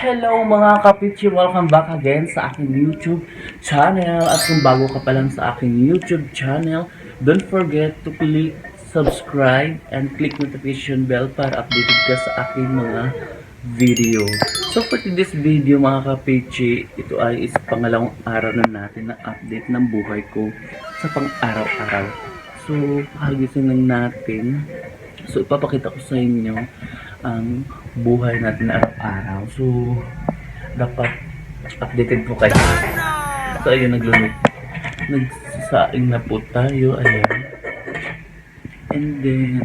Hello mga kapichi! Welcome back again sa aking YouTube channel. At kung bago ka pa lang sa aking YouTube channel, don't forget to click subscribe and click notification bell para updated ka sa aking mga video. So for today's video mga kapichi, ito ay is pangalawang araw na natin na update ng buhay ko sa pang-araw-araw. So, pagising lang natin. So, ipapakita ko sa inyo ang buhay natin na araw-araw. So, dapat updated po kayo. So, ayun, naglulog. Nagsasaing na po tayo. Ayan. And then,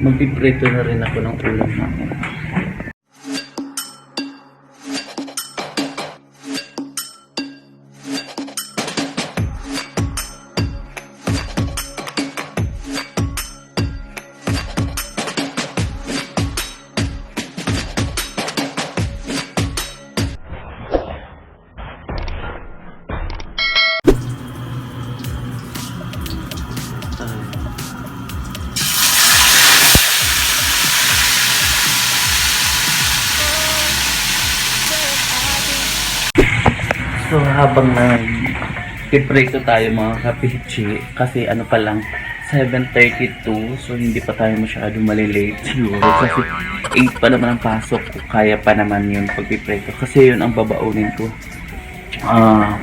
magpiprito na rin ako ng ulam namin. Habang nag piprito tayo mga kapichi kasi ano pa lang 7.32 so hindi pa tayo masyado malilate siguro. Kasi 8 pa naman ang pasok kaya pa naman yun pagpiprito. Kasi yun ang babaunin ko. Ah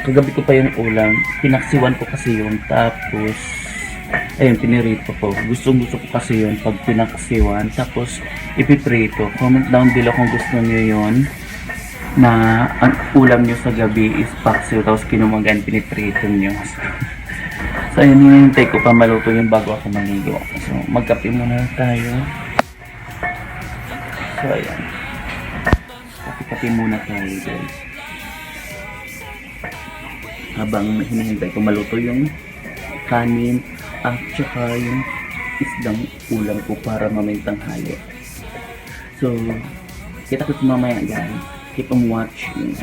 kagabi ko pa yung ulam pinaksiwan ko kasi yun tapos ayun pinirito ko. Gustong gusto ko kasi yun pag pinaksiwan tapos ipiprito. Comment down below kung gusto niyo yun na ang ulam nyo sa gabi is paksiw tapos kinumagan piniprito nyo. So, so yun, hinihintay ko pa maluto yung bago ako maligo. So, magkape muna tayo. So, ayan. Kape-kape muna tayo, guys. Habang hinihintay ko maluto yung kanin at saka yung isdang ulam ko para mamayang tanghali. So, kita ko mamaya guys. Keep on watching.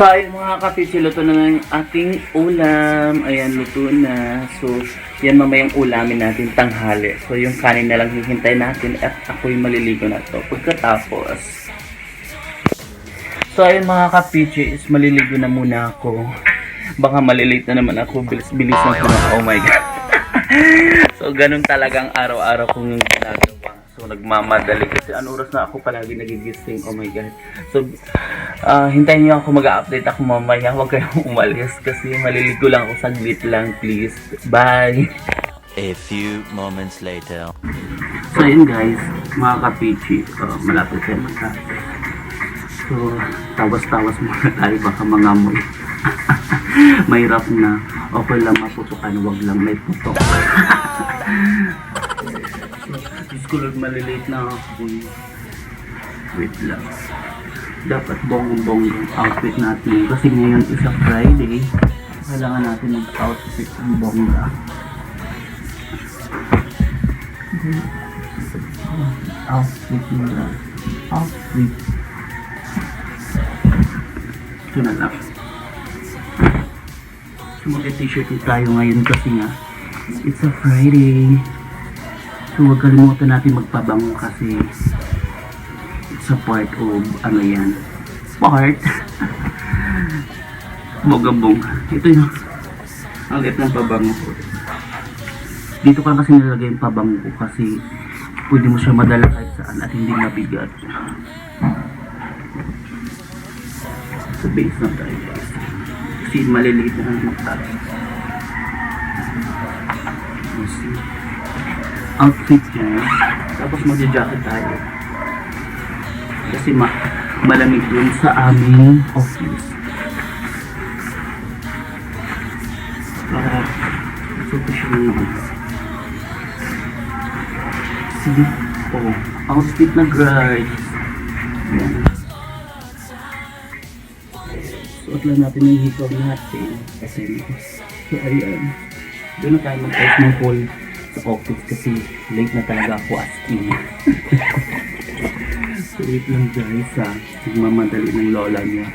So, mga kapichi, luto na ng ating ulam. Ayan, luto na. So, yan mamayang ulamin natin tanghali. So, yung kanin na lang hihintay natin at ako'y maliligo na to. Pagkatapos, so ayun mga kapichi, is maliligo na muna ako. Baka malilate na naman ako. Bilis-bilis na ko na. Oh my God. so, ganun talagang araw-araw kong ginagawa. So, nagmamadali kasi ano oras na ako palagi nagigising. Oh my God. So, ah hintayin niyo ako mag-update ako mamaya. Huwag kayong umalis kasi maliligo lang ako saglit lang, please. Bye! A few moments later. So, yun guys, mga kapichi, uh, malapit tayo magkape. So, tawas-tawas muna tayo, baka mangamoy. Mahirap na. Okay lang maputukan, wag lang may putok. Ko Lord, malilate na ako. Wait lang. Dapat bonggang-bonggang outfit natin. Kasi ngayon is a Friday. Kailangan natin mag-outfit ng bongga. outfit nila. Outfit. Ito na lang. So mag-t-shirt tayo ngayon kasi nga it's a Friday. So huwag kalimutan natin magpabango kasi it's a part of ano yan. Part. Bogabong. Ito yung ang liit ng pabango ko. Dito ka kasi nilagay yung pabango ko kasi pwede mo siya madala kahit saan at hindi mabigat. Sa base na tayo guys. Kasi maliliit na ang magtag. Outfit niya. Tapos magja-jacket tayo. Kasi ma malamig dun sa aming office. Para super siya Sige. Oh, outfit na guys. Ayan. Suot lang natin yung hikaw natin. Kasi, so ayan. Doon na tayo mag-ayos ng call office kasi late na talaga ako as in. so wait lang guys ha. Nagmamadali ng lola niya.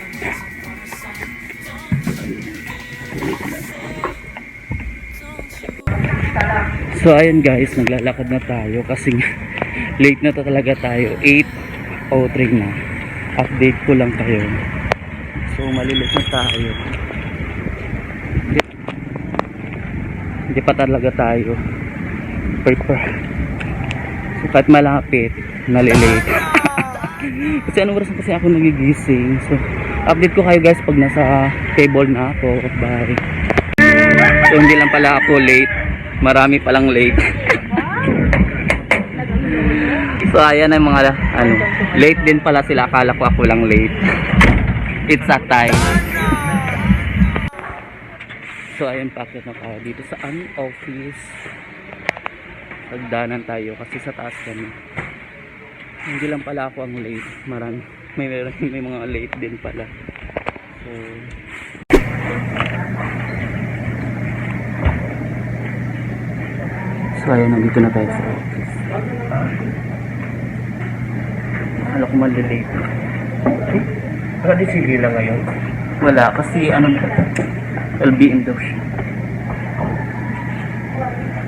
So, ayun guys, naglalakad na tayo kasi late na to talaga tayo. 8.03 na. Update ko lang kayo. So malilit na tayo. Hindi pa talaga tayo prepare. So kahit malapit, nalilate. kasi anong oras na kasi ako nagigising. So update ko kayo guys pag nasa table na ako. Bye. So hindi lang pala ako late. Marami palang late. so ayan ang mga ano, late din pala sila. Akala ko ako lang late. It's a time. So ayun packet na tayo dito sa aming office. Pagdanan tayo kasi sa taas kami. Hindi lang pala ako ang late. Marami. May, may mga late din pala. So, So ayun, nandito na tayo sa office. Akala ko malilate. Naka-DCV lang ngayon. Wala, kasi ano, LBM daw siya.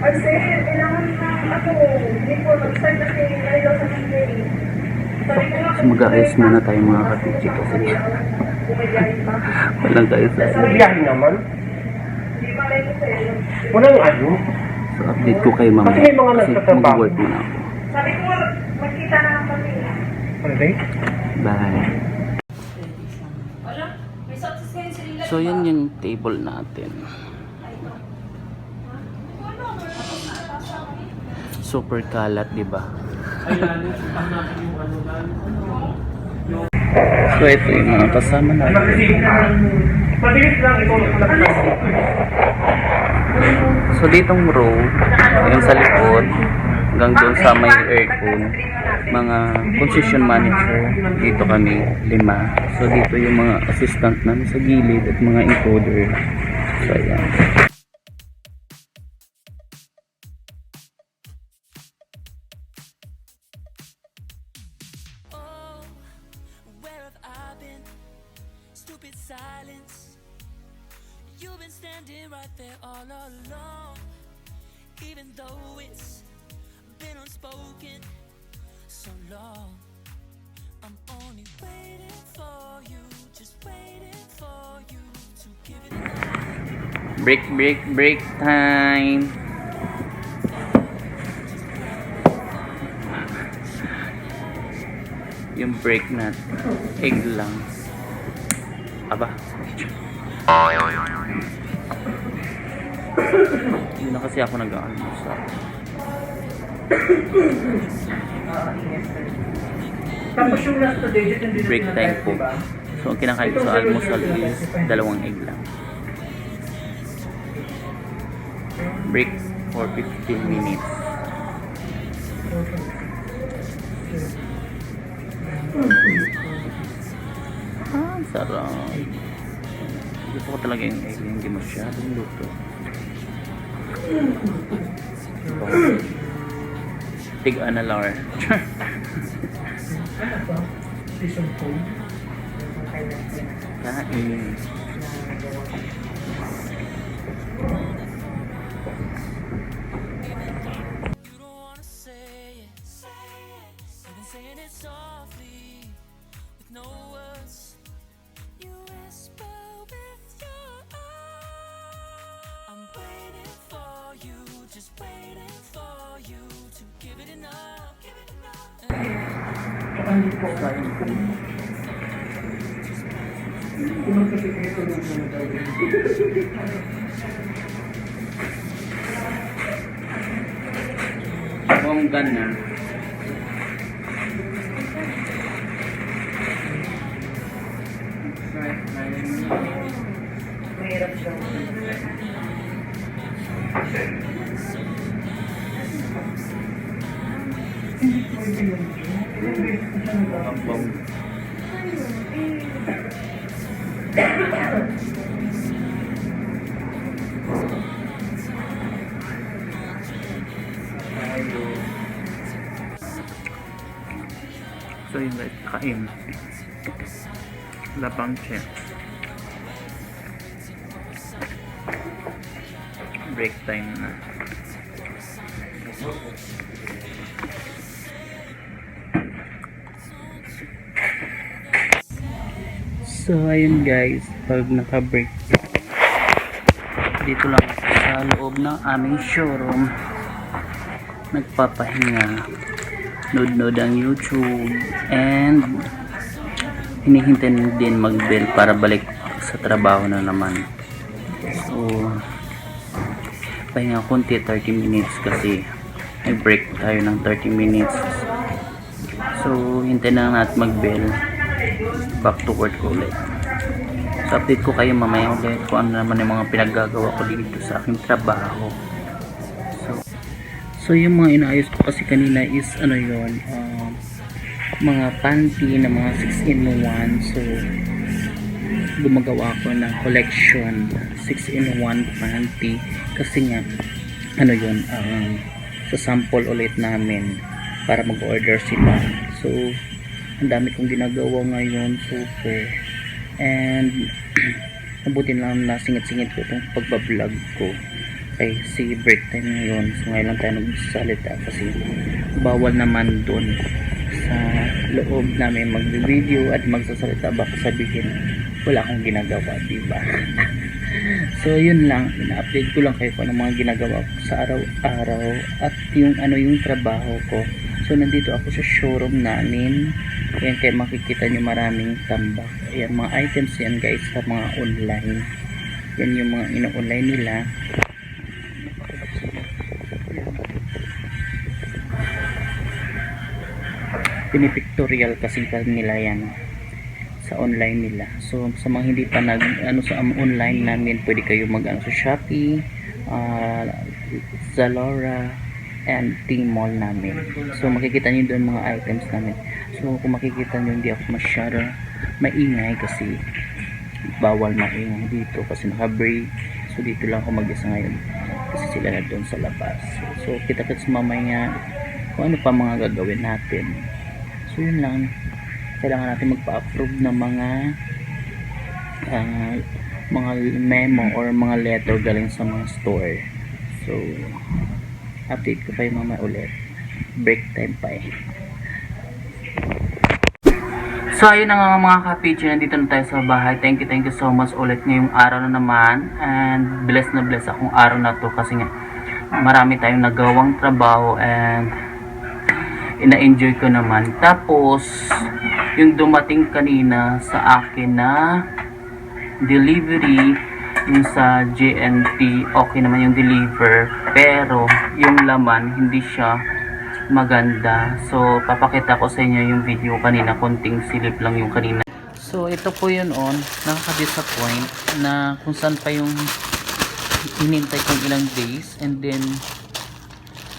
Kasi kailangan ako, before mag-start kasi ngayon daw sa Monday. Sabi ko nga, So mag-ayos muna tayo mga kapitsi kasi walang tayo sa Sa biyahe naman, Hindi walang ano. So update ko kay mama Kasi may mga kasi nagtatrabaho. mag-work muna ako. Sabi ko magkita na kami. Holiday? Bye. So yun yung table natin. Super kalat, di ba? So ito yung mga kasama. Mabilis lang ito. So ditong row, yung sa likod, hanggang doon sa may aircon, mga concession manager, dito kami, lima. So dito yung mga assistant namin sa gilid at mga encoder. So ayan. Stupid silence. You've been standing right there all along. Even though it's been unspoken so long. I'm only waiting for you, just waiting for you to give it enough. Break, break, break time! Yung break na egg lang. Aba. Hindi na kasi ako nag-almusal. Tapos yung last two digit, hindi Break time po. So, ang kinakain ko sa almusal is dalawang egg lang. Break for 15 minutes. Ah, sarap. Gusto ko talaga yung egg, hindi masyadong luto. Tig analar. Season 2. Kain. Bongga na. Ang So yun guys, kain. Lapang chef. Break time na. So, ayun guys, pag naka-break. Dito lang sa loob ng aming showroom. Nagpapahinga. Nood-nood ang YouTube. And hinihintay din mag-bill para balik sa trabaho na naman. So pahinga konti 30 minutes kasi may break tayo ng 30 minutes. So hintay na natin mag-bill back to work ulit. So update ko kayo mamaya ulit kung ano naman yung mga pinaggagawa ko dito sa aking trabaho. So so yung mga inaayos ko kasi kanina is ano yon um, mga panty na mga 6 in 1 so gumagawa ako ng collection 6 in 1 panty. Kasi nga ano yun um, sa sample ulit namin para mag-order sila. So ang dami kong ginagawa ngayon super. And mabuti lang na singit-singit ko itong pagbablog ko. Kay si break time ngayon. So ngayon lang tayo nagsalita kasi bawal naman dun sa loob namin mag-video at magsasalita. Baka sabihin wala akong ginagawa diba? So yun lang. Ina-update ko lang kayo kung ano mga ginagawa ko sa araw-araw at yung ano yung trabaho ko. So nandito ako sa showroom namin ayan kaya makikita nyo maraming tambak. Ayan mga items yan guys sa mga online. Yan yung mga ino-online nila. Pinipictorial kasi nila yan sa online nila. So sa mga hindi pa nag ano sa um, online namin pwede kayo mag ano sa Shopee uh, Zalora and Tmall namin. So makikita niyo doon mga items namin. So kung makikita niyo hindi ako masyado maingay kasi bawal maingay dito kasi naka break so dito lang ako mag-isa ngayon kasi sila na doon sa labas. So kita kits mamaya kung ano pa mga gagawin natin. So yun lang. Kailangan natin magpa-approve ng mga ah, mga memo or mga letter galing sa mga store. So update ko kayo mamaya ulit break time pa eh So ayun na nga mga ka-PG, nandito na tayo sa bahay. Thank you, thank you so much ulit ngayong araw na naman. And blessed na blessed akong araw na to kasi nga marami tayong nagawang trabaho and ina-enjoy ko naman. Tapos, yung dumating kanina sa akin na delivery yung sa JNT, okay naman yung deliver. Pero, yung laman, hindi siya maganda. So, papakita ko sa inyo yung video kanina. Konting silip lang yung kanina. So, ito po yun on. Nakaka-disappoint na kung saan pa yung inintay kong ilang days. And then,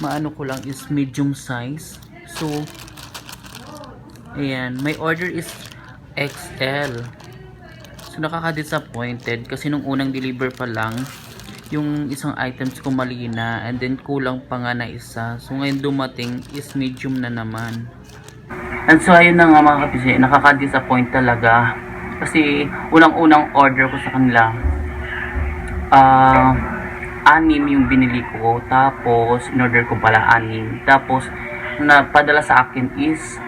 maano ko lang is medium size. So, ayan. My order is XL. So, nakaka-disappointed kasi nung unang deliver pa lang, yung isang items ko mali na and then kulang pa nga na isa. So ngayon dumating is medium na naman. And so ayun na nga mga kapisi, nakaka-disappoint talaga. Kasi unang-unang order ko sa kanila, ah, anim yung binili ko. Tapos, in-order ko pala anim. Tapos, napadala sa akin is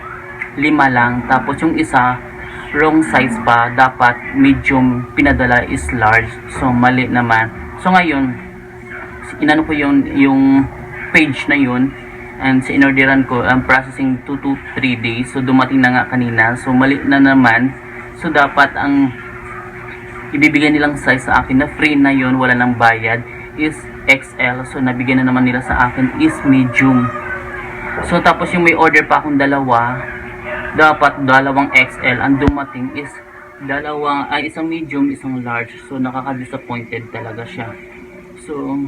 lima lang. Tapos yung isa, wrong size pa. Dapat medium, pinadala is large. So, mali naman. So ngayon, inano ko yung yung page na yun and sa inorderan ko ang processing 2 to 3 days. So dumating na nga kanina. So mali na naman. So dapat ang ibibigay nilang size sa akin na free na yun, wala nang bayad is XL. So nabigyan na naman nila sa akin is medium. So tapos yung may order pa akong dalawa, dapat dalawang XL. Ang dumating is dalawang, ay isang medium, isang large. So nakaka-disappointed talaga siya. So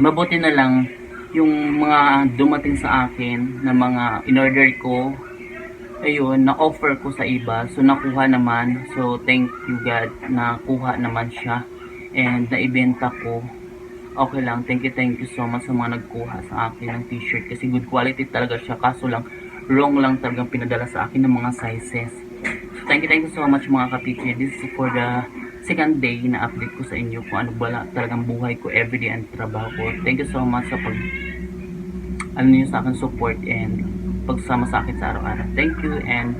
mabuti na lang yung mga dumating sa akin na mga in-order ko ayun, na-offer ko sa iba. So nakuha naman. So thank you God, nakuha naman siya. And naibenta ko. Okay lang, thank you, thank you so much sa mga nagkuha sa akin ng t-shirt kasi good quality talaga siya. Kaso lang, wrong lang talagang pinadala sa akin ng mga sizes. So, thank you, thank you so much mga kapitya. This is for the second day na update ko sa inyo kung ano bala talagang buhay ko everyday and trabaho ko. Thank you so much sa pag ano niyo sa akin support and pagsama sa akin sa araw-araw. Thank you and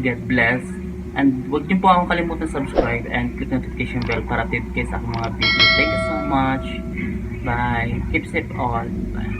God bless. And huwag niyo po akong kalimutan subscribe and click notification bell para update kayo sa aking mga video. Thank you so much. Bye. Keep safe all. Bye.